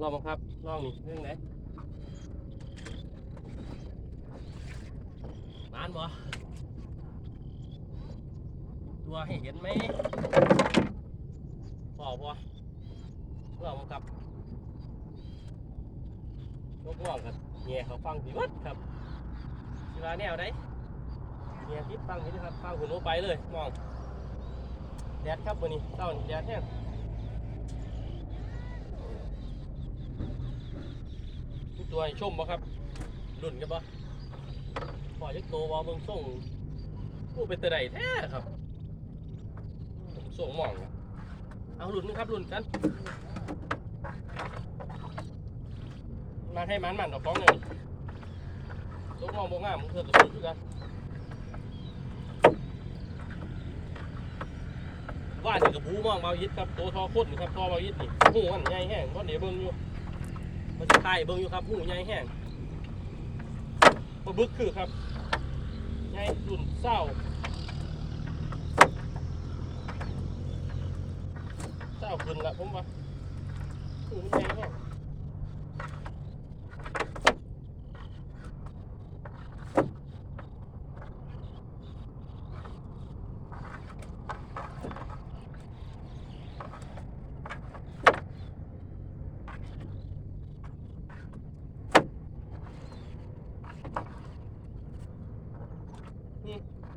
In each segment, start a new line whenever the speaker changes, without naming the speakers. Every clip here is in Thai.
ลองมั้งครับลองนี่เรื่องไหนมานบ่ตัวให้เห็นไหมพอบ่ลองมั้งครับยกง่วงกันแง่เขาฟังดีวัดครับสิว่าแนวไหนแง่ทิศฟังนี่นะครับฟังหุ่นไปเลยมองแดดครับวันนี้เต้านี่แดดแห้ง ตัวให้ชมบ่ครับรุ่นกันบ่พอยักโตวอเบิ่งส่งผู้เป็นตะไดแท้ครับส่งหม่องเอารุ่นะครับรุ่นกันมาให้มันมันดอกฟ้องหนึ่งส่งหมองบ่งามเพื่อนกับรุ่นคือกันว่านี่กับบูมองเบายิดครับโตทอข้นนี่ครับทอเบายิดนี่หูมันใหญ่แห้งเพราะเดี๋ยวเบิ่งอยู่ มันจะไข่เบิ่งอยู่ครับหูใหญ่แห้งปลาบึกคือครับใหญ่รุ่นเศร้าเศร้าขึ้นละผมว่าหูใหญ่แห้ง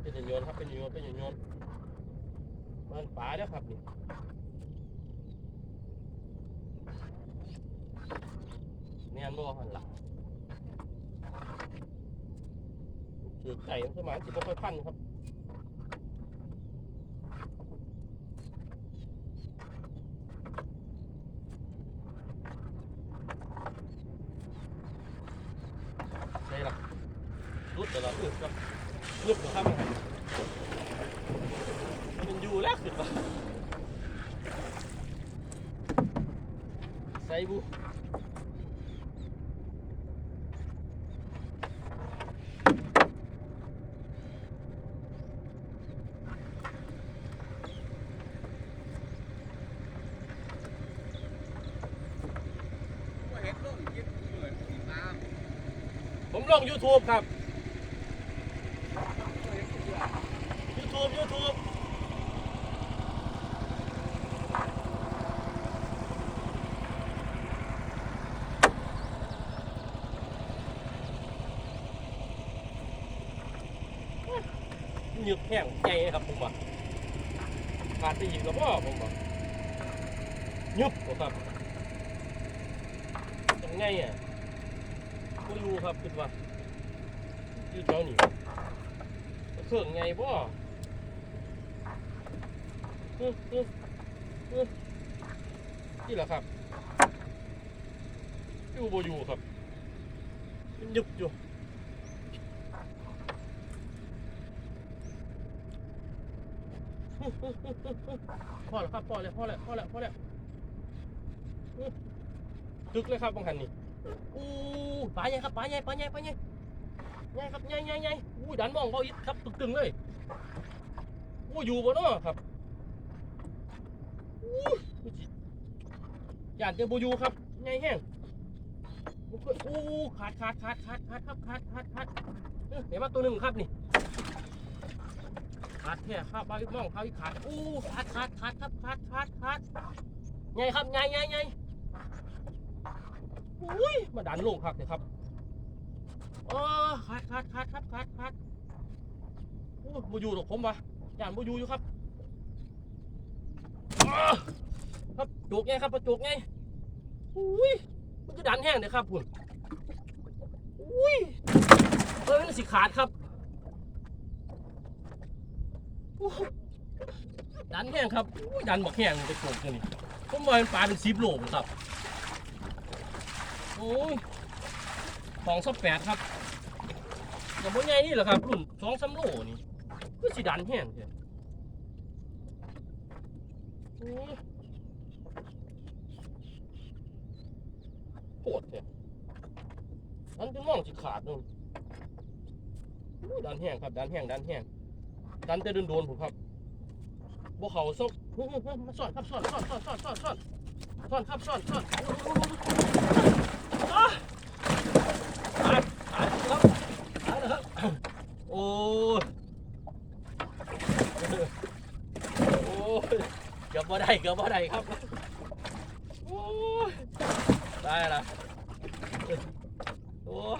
เป็นอย่างโยนครับเป็นอย่างโยนเป็นอย่างโยน มันป่าเด้อครับนี่เนียนบ่หันหลังถือไก่มันสมานสิบ่ค่อยพันครับใช่หรอรุดแต่ละอึดครับรุดเหรอครับมันอ ยู่แล้วขึ้นมาใส่บุ
เห็นลงยิดเหมือนสีน้
ผมลง YouTube ครับำ
เห็นเสือ
YouTube YouTube หยึกแห้งใจครับผมว่าขาดไปอีกแล้วพ่อผมว่ายุบบ่ครับยังไงอะไม่รู้ครับคิดว่าอยู่แถวนี้เครื่องไงบ่ฮึฮึฮึนี่แหละครับอยู่บ่อยู่ครับมันยุบอยู่ พอแล้วครับพอแล้วพอแล้วพอแล้วพอแล้วตึกเลยครับบางคันนี่อู้ปลาใหญ่ครับปลาใหญ่ปลาใหญ่ปลาใหญ่ใหญ่ครับใหญ่ใหญ่ใหญ่อู้ดันมองเบาอิดครับตึกตึงเลยอู้อยู่บ่เนาะครับอู้ยากเจอบูยูครับใหญ่แห้งอู้ขาดขาดขาดขาดขาดครับขาดขาดขาดเอ้ยเดี๋ยวมาตัวหนึ่งครับนี่ ขาดแค่ครับบาลิมองเขาวอีขาดอู้ขาดขาดขาดครับขาดขาดขาดไงครับไงไงไงอุ้ยมาดันลงครับเนี่ยครับเออขาดขาดขาดครับขาดขาดอู้บูอยู่หรอกผมวะย่านบูอยู่อยู่ครับครับจุกไงครับประจุกไงอุ้ยมันจะดันแห้งเลยครับคุณอุ้ยเฮ้ยมันสิขาดครับ ดันแห้งครับดันบักแห้งไปโกงกันนี่ผมว่าเป็นปลาเป็นสิบโลครับโอ้ยของสับแปดครับกับบ่ใหญ่นี่แหละครับรุ่นสองสามโลนี่ก็สิดันแห้งเถอะโอ้ยโคตรเถอะดันจนมองสิขาดนู่นดันแห้งครับดันแห้งดันแห้ง ดันแต่โดนๆผมครับบ่เขาซกมาสอนครับสอนสอนสอนสอนสอนสอนซ่อนครับซ่อนซ่อนอะตายตายครับตายแล้วครับโอ้ยโอ้ยเกือบบ่ได้เกือบบ่ได้ครับโอ้ยตายละโอ้ย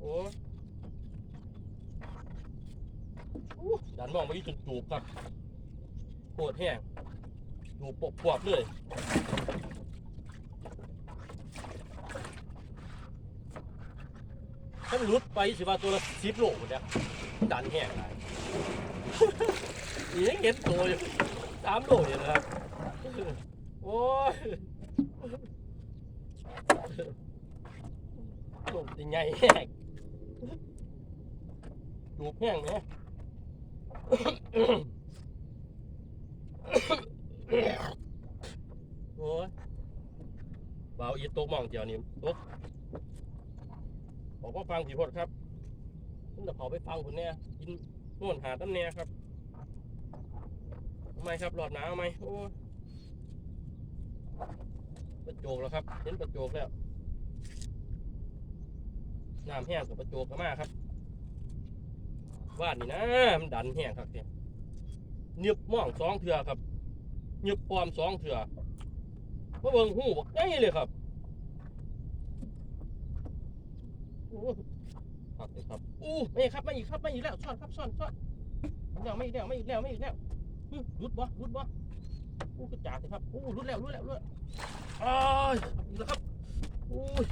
โอ้ยอู้ดันมอง ไปที่จุดจูบครับโคตรแห้งจูปกปวบเลยถ้ามันหลุดไปสิว่าตัวละสิบโลหมดแล้วดันแห้งได้นี่ยังเห็นตัวอยู่สามโลอยู่นะครับโอ้ยลมติงไงแห้งจูแห้งเนี่ย โอ้ยเบาอีตกมองเดียวนี่ตกบอกว่าฟังผีพดครับผมจะขอไปฟังคุณเนี่ยกินนวดหาตั้มเนี่ยครับทำไมครับหลอดหนาวไหมโอ้ยประโจกแล้วครับเห็นประโจกแล้วน้ำแห้งกับประโจกก็มากครับ ว่านนี่นะมันดันแห้งครับเนี่ยเนียบม่องสองเถื่อครับเนียบปลอมสองเถื่อมาเบิ่งหูบอกได้เลยครับโอ้พักเลยครับอู้ไม่ครับไม่อีกครับไม่อีกแล้วซ่อนครับซ่อนซ่อนไม่แล้วไม่อีกแล้วไม่อีกแล้วไม่อีกแล้วหึรุดบ่รุดบ่อู้กระจาดเลยครับอู้รุดแล้วรุดแล้วรุดอ้ายอีกแล้วครับอู้ย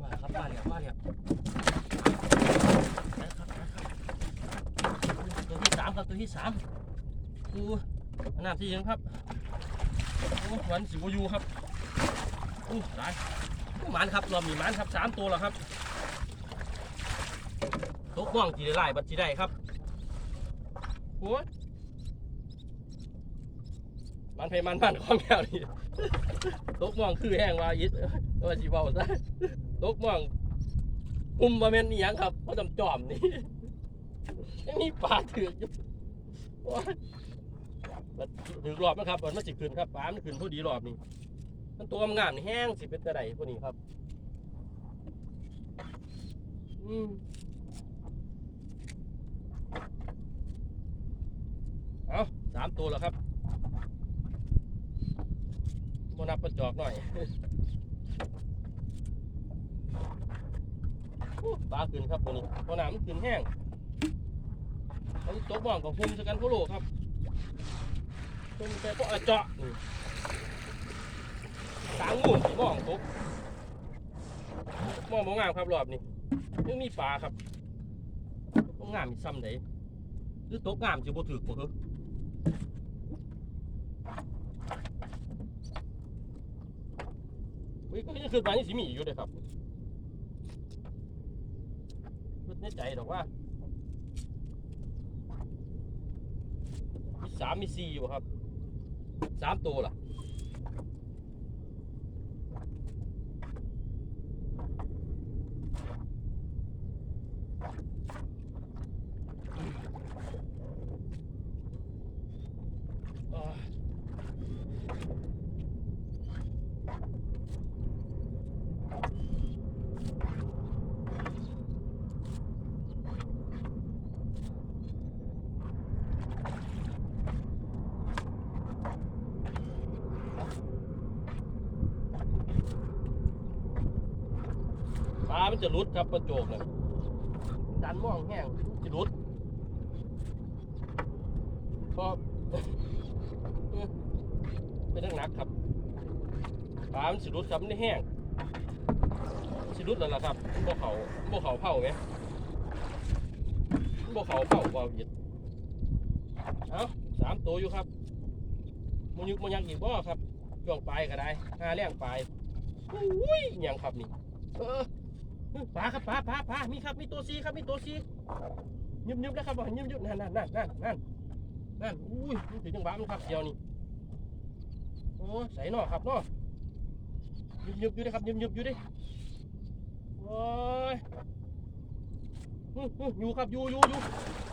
มาครับมาแล้วมาแล้วนะครับนะครับตัว ที่สามครับตัวที่สามอู้อันน้ำที่ยังครับโอ้วันสิบยูครับอู้ตายหมันครับรอบนี้หมันครับสามตัวแล้วครับตกม่วงจีได้ไล่บัดจีได้ครับโอ้ยมันเพมันมันของแก้วนี่ตกม่วงคือแห้งว่ายิดว่าจีเบาซะตกม่วงอุ้มมาเม่นนี่ยังครับเพราะจำจอมนี่ยังมีปลาถืออยู่ โอ้ยบัดถือรอบนะครับมันมาสิขึ้นครับปลามันขึ้นพอดีรอบนี้มันตัวงามๆนี่แห้งสิเป็นกระไดพวกนี้ครับอืมเอาสามตัวแล้วครับโมนับประจอกหน่อยปลาขึ้นครับตัวนี้ตัวน้ำมันขึ้นแห้ง ตกบ่องกับพุ่มสกันโคโลครับพุ่มแต่พวกอเจาะนี่สางงูสีม่องตกมองบ่งามครับรอบนี้ยังมีปลาครับบ่งามมีซ้ำไหนหรือตกงามจะบ่ถือบ่คือวิก็ยังคือปลานี่สีมีอยู่เลยครับคิดในใจดอกว่า สามมีสี่อยู่ครับสามตัวล่ะ จะรุดครับประโจกเลยดันม่องแห้งจะรุดก็เป็นนักหนักครับปลามันสิรุดครับมันได้แห้งสิรุดแล้วล่ะครับมันบ่เขามันบ่เขาเผาไหมมันบ่เขาเผาเบาหยิดเอาสามตัวอยู่ครับมันยุกมันยักอีกบ่ครับช่วงปลายก็ได้ห้าแรงปลายอุ้ยอิหยังครับนี่เออ ปลาครับปลาปลาปลามีครับมีตัวซีครับมีตัวซียึบยึบนะครับบอยึบยึบนั่นนั่นนั่นนั่นนั่นนั่นอุ้ยถึงจังหวะมันครับเดียวนี่โอ้ใส่นอครับนอยึบยึบอยู่ดิครับยึบยึบอยู่ดิโอ้ยอื้ออื้ออยู่ครับอยู่อยู่อยู่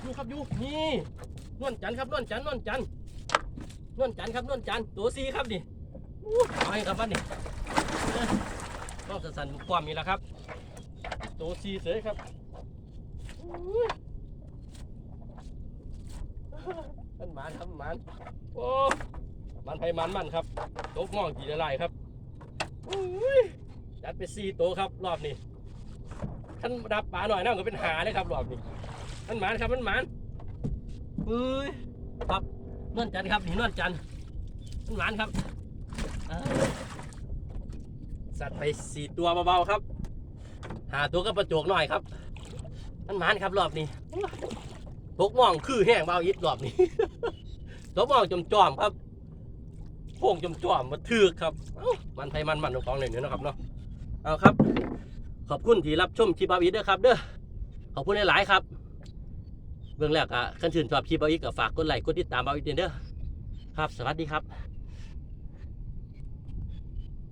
อยู่ครับอยู่นี่นวลจันทร์ครับนวลจันทร์นวลจันทร์นวลจันทร์ครับนวลจันทร์ตัวซีครับนี่อู้เอาให้ครับบ้านนี่เอ้อบสันๆความนี่แหละครับ ตัวซีเสยครับอุ้ยมันหมานครับหมานโอ้มันไผมันมันครับตกหมองกี่ละลายครับอุ้ยจัดไปสี่โตวครับ รอบนี้ท่านดับปลาหน่อยนะก็เป็นหาเลยครับรอบนี้มันหมานครับมันหมานเฮ้ยครับนวลจันทร์ครับนี่นวลจันทร์มันหมานครับเอ้ยสัตว์ไปสี่ตัวเบาๆครับ หาตัวก็ประโจกหน่อยครับมันหมานครับรอบนี้ตกหมองคือแห้งเบาอิดรอบนี้ตกหมองจมจอมๆครับโป่งจมจอมมาถือกครับเอ้ามันไทยมันมันของหนึ่งนะครับเนาะเอาครับ ขอบคุณที่รับชมคลิปบาวิดด้วยครับเด้อขอบคุณหลายๆครับเบื้องแรกอะขั้นชื่นชอบคลิปบาวิดก็ฝากกดไลค์กดติดตามบาวิดเด้อครับ สวัสดีครับ